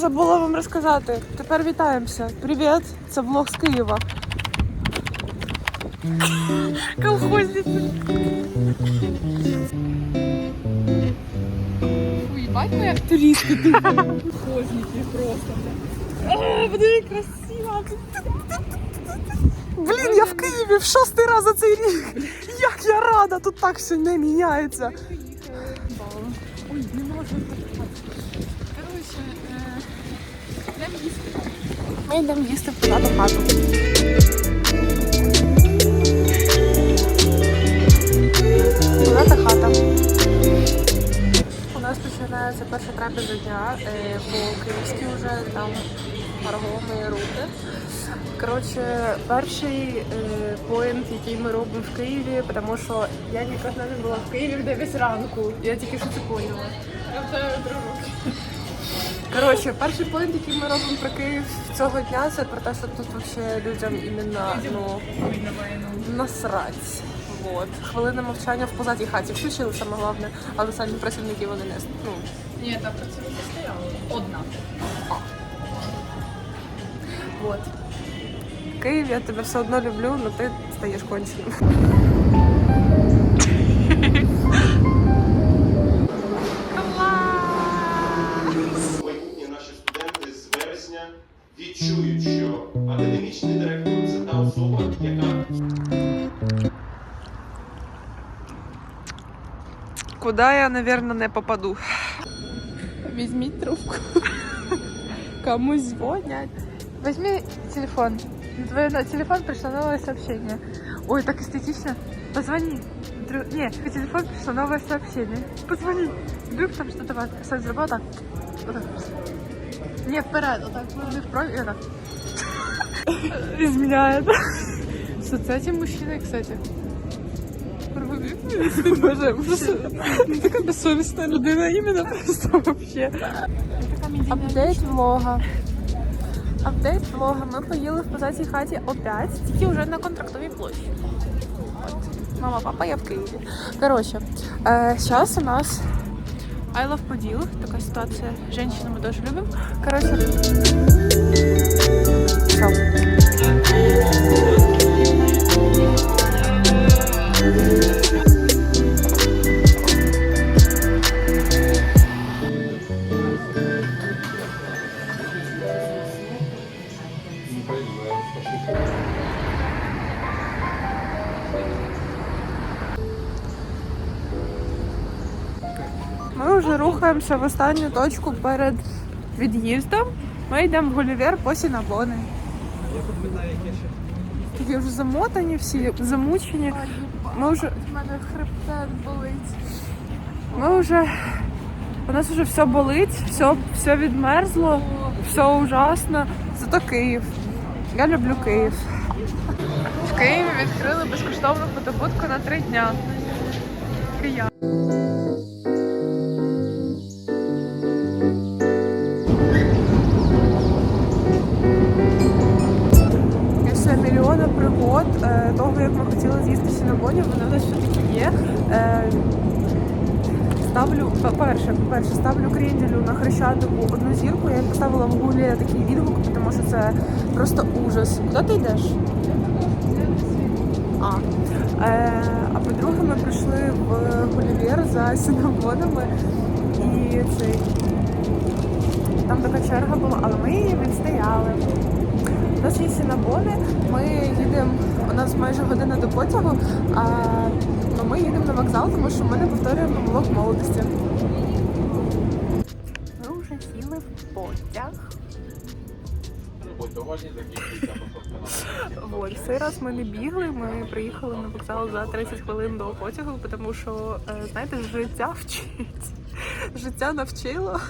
Забула вам розказати. Тепер вітаємося. Привіт! Це влог з Києва. Колхозниці. Уїбать моя Туристи тут. колхозники просто. О, Буде красиво. Блін, я в Києві в шостий раз за цей рік. Як я рада, тут так все не міняється. Ой, не можна. Ми йдемо їсти в тато хату. Тата хата. У нас починається перша трапеза дня е, по-київськи вже там паргоми руки. Коротше, перший е, поінт, який ми робимо в Києві, тому що я ніколи не була в Києві в 9 ранку. Я тільки що це поняла. Я вже другу. Коротше, перший поінт, який ми робимо про Київ цього дня, це про те, що тут вообще людям іменно ну, насрать. Вот. Хвилина мовчання в позатій хаті включили саме головне, але самі працівники вони не ну, Ні, та працівниця стояла. Одна. вот. Київ, я тебе все одно люблю, але ти стаєш конченим. Куди я, наверное, не попаду. Візьміть трубку. Комусь дзвонять. Возьми телефон. На твой на телефон пришло новое сообщение. Ой, так эстетично. Позвони. Дру- Не, на телефон пришло новое сообщение. Позвони. Вдруг там что-то. Кстати, забыла так. Вот так. Не, вперед. Вот так. Поверни вправо и вот так. Изменяет. С вот этим мужчиной, кстати. Боже, така безсовісна людина, іменно просто вообще. Апдейт влога. Апдейт влога. Ми поїли в позацій хаті опять, тільки вже на контрактовій площі. Мама, папа, я в Києві. Коротше, е, зараз у нас I love Поділ. Така ситуація. Женщину ми дуже любимо. Коротше. Ми вже рухаємося в останню точку перед від'їздом. Ми йдемо в Гулівер по Сінабони. Такі вже замотані всі, замучені. Ми вже, У мене хребет болить. ми вже, у нас вже все болить, все, все відмерзло, все ужасно. Зато Київ. Я люблю Київ. В Києві відкрили безкоштовну фотобудку на три дня. Киян. Мільйона пригод е, того, як ми хотіли з'їсти сінабонів, вони в нас все-таки є. Е, ставлю, по-перше, по-перше, ставлю кренделю на хрещатику одну зірку. Я поставила в гуглі такий відгук, тому що це просто ужас. Куди ти йдеш? А. Е, а по-друге, ми прийшли в Гулівер за сінабонами і цей. Там така черга була, але ми її відстояли. У нас є сінабони, ми їдемо, у нас майже година до потягу, а ну, ми їдемо на вокзал, тому що ми не повторюємо помилок молодості. Ми вже сіли в потяг. Вот. Цей раз ми не бігли, ми приїхали на вокзал за 30 хвилин до потягу, тому що, е, знаєте, життя вчить. Життя навчило.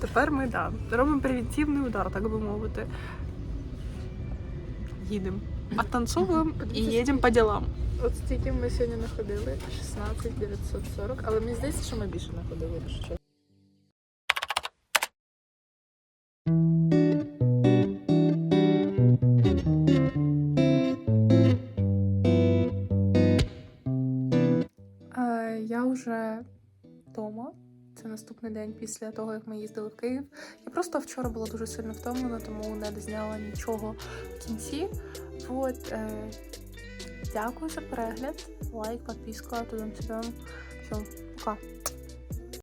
Тепер ми да, робимо превентивний удар, так би мовити. Їдемо. Оттанцовуємо і їдемо по ділам. От стільки ми сьогодні находили 16 940, але мені здається, що ми більше находили, якщо чесно. Е, Я вже вдома. Це наступний день після того, як ми їздили в Київ. Я просто вчора була дуже сильно втомлена, тому не дозняла нічого в кінці. От, е, дякую за перегляд. Лайк, підписка, туди-сюди. Все, пока.